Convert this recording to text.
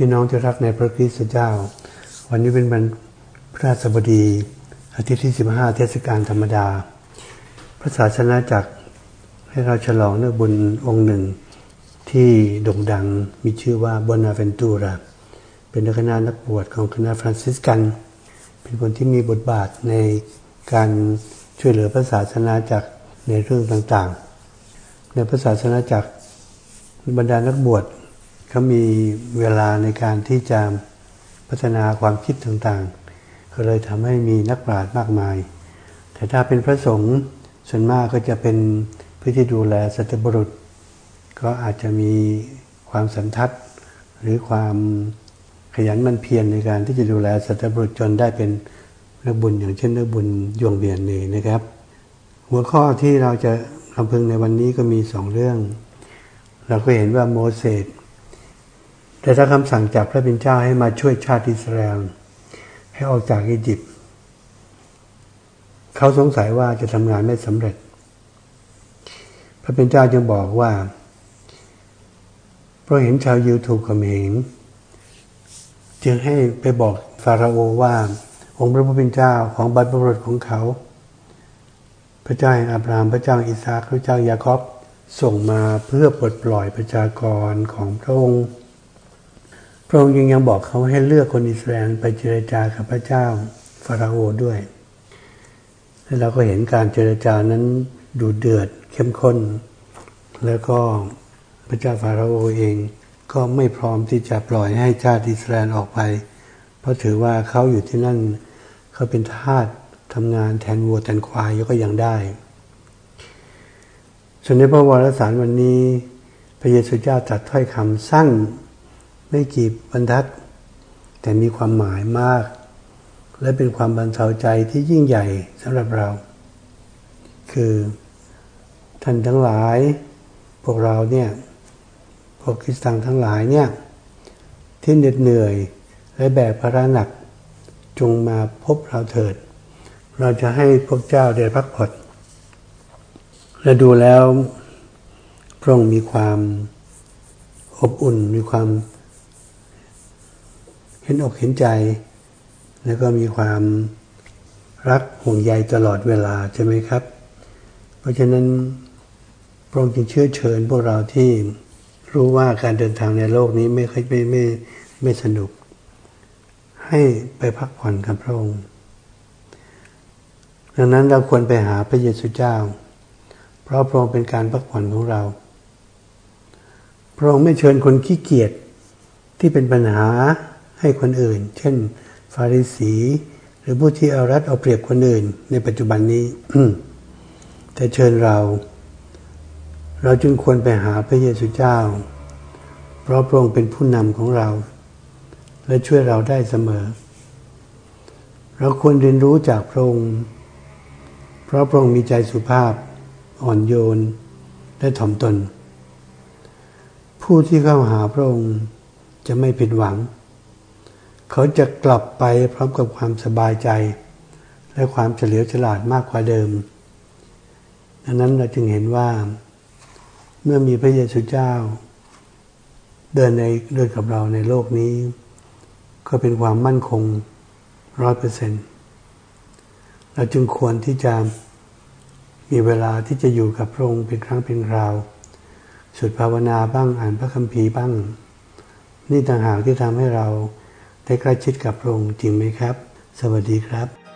พี่น้องที่รักในพระคริสต์เจ้า วันนี้เป็นวันพระราชบดี อาทิตย์ที่ 15 เทศกาลธรรมดา พระศาสนาจักรให้เราฉลองเนื้อบุญองค์หนึ่ง ที่โด่งดังมีชื่อว่าบอนาเวนตูราเป็นนักนานักบวชของคณะฟรานซิสกัน เป็นคนที่มีบทบาทในการช่วยเหลือพระศาสนาจักรในเรื่องต่างๆ ในพระศาสนาจักรบรรดานักบวช เขามีเวลาในการที่จะพัฒนาความคิดต่างๆ ก็เลยทำให้มีนักปราชญ์มากมาย แต่ถ้าเป็นพระสงฆ์ส่วนมากก็จะเป็นผู้ที่ดูแลสัตบุรุษ ก็อาจจะมีความสันทัด หรือความขยันมันเพียรในการที่จะดูแลสัตบุรุษจนได้เป็นนักบุญอย่างเช่นนักบุญยวงเบียนเนนะครับ หัวข้อที่เราจะคำพึงในวันนี้ก็มีสองเรื่อง เราก็เห็นว่าโมเสส แต่ถ้าคำสั่งจากพระบิดเจ้าให้มาช่วยชาติอิสราเอลให้ออกจากอียิปต์เขาสงสัยว่าจะทำงานไม่สำเร็จ พระบิดเจ้าจึงบอกว่าเพราะเห็นชาวยิวถูกข่มเหงจึงให้ไปบอกฟาราโอว่า องค์พระผู้เป็นเจ้าของบรรพบุรุษของเขา พระเจ้าแห่งอับราฮัมพระเจ้าอิสาพระเจ้ายาคอบส่งมาเพื่อปลดปล่อยประชากรของพระองค์ พระองค์ยังยังบอกเขาให้เลือกคนอิสราเอลไปเจรจากับพระเจ้าฟาราโอด้วยแล้วเราก็เห็นการเจรจานั้นดูเดือดเข้มข้น แล้วก็พระเจ้าฟาราโอเองก็ไม่พร้อมที่จะปล่อยให้ชาติอิสราเอลออกไป เพราะถือว่าเขาอยู่ที่นั่นเขาเป็นทาสทำงานแทนวัวแทนควายก็ยังได้ส่วนในพระวรสารวันนี้ พระเยซูเจ้าตรัสถ้อยคำสั้น ไม่กี่บรรทัด แต่มีความหมายมาก และเป็นความบรรเทาใจที่ยิ่งใหญ่สำหรับเรา คือท่านทั้งหลาย พวกเราเนี่ยพวกคริสตังทั้งหลายเนี่ยที่เหน็ดเหนื่อยและแบกภาระหนักจงมาพบเราเถิด เราจะให้พวกเจ้าได้พักผ่อนและดูแล้วพระองค์มีความอบอุ่นมีความ ห็นอกเห็นใจ แล้วก็มีความรักห่วงใยตลอดเวลาใช่ไหมครับ เพราะฉะนั้นพระองค์จึงเชื่อเชิญพวกเราที่รู้ว่าการเดินทางในโลกนี้ไม่ค่อยไม่ไม่ไม่สนุก ให้ไปพักผ่อนกับพระองค์ ดังนั้นเราควรไปหาพระเยซูเจ้า เพราะพระองค์เป็นการพักผ่อนของเรา พระองค์ไม่เชิญคนขี้เกียจที่เป็นปัญหา ให้คนอื่น เช่น ฟาริสี หรือผู้ที่เอารัดเอาเปรียบคนอื่น ในปัจจุบันนี้แต่เชิญเรา เราจึงควรไปหาพระเยซูเจ้า เพราะพระองค์เป็นผู้นำของเรา และช่วยเราได้เสมอ เราควรเรียนรู้จากพระองค์เพราะพระองค์มีใจสุภาพ อ่อนโยน และถ่อมตน ผู้ที่เข้าหาพระองค์จะไม่ผิดหวัง เขาจะกลับไปพร้อมกับความสบายใจ และความเฉลียวฉลาดมากกว่าเดิม ดังนั้นเราจึงเห็นว่า เมื่อมีพระเยซูเจ้า เดินในเดินกับเราในโลกนี้ ก็เป็นความมั่นคงร้อยเปอร์เซ็นต์เราจึงควรที่จะมีเวลาที่จะอยู่กับพระองค์เป็นครั้งเป็นคราวสุดภาวนาบ้างอ่านพระคัมภีร์บ้าง นี่ต่างหากที่ทำให้เรา ได้ใกล้ชิดกับพระองค์จริงไหมครับ สวัสดีครับ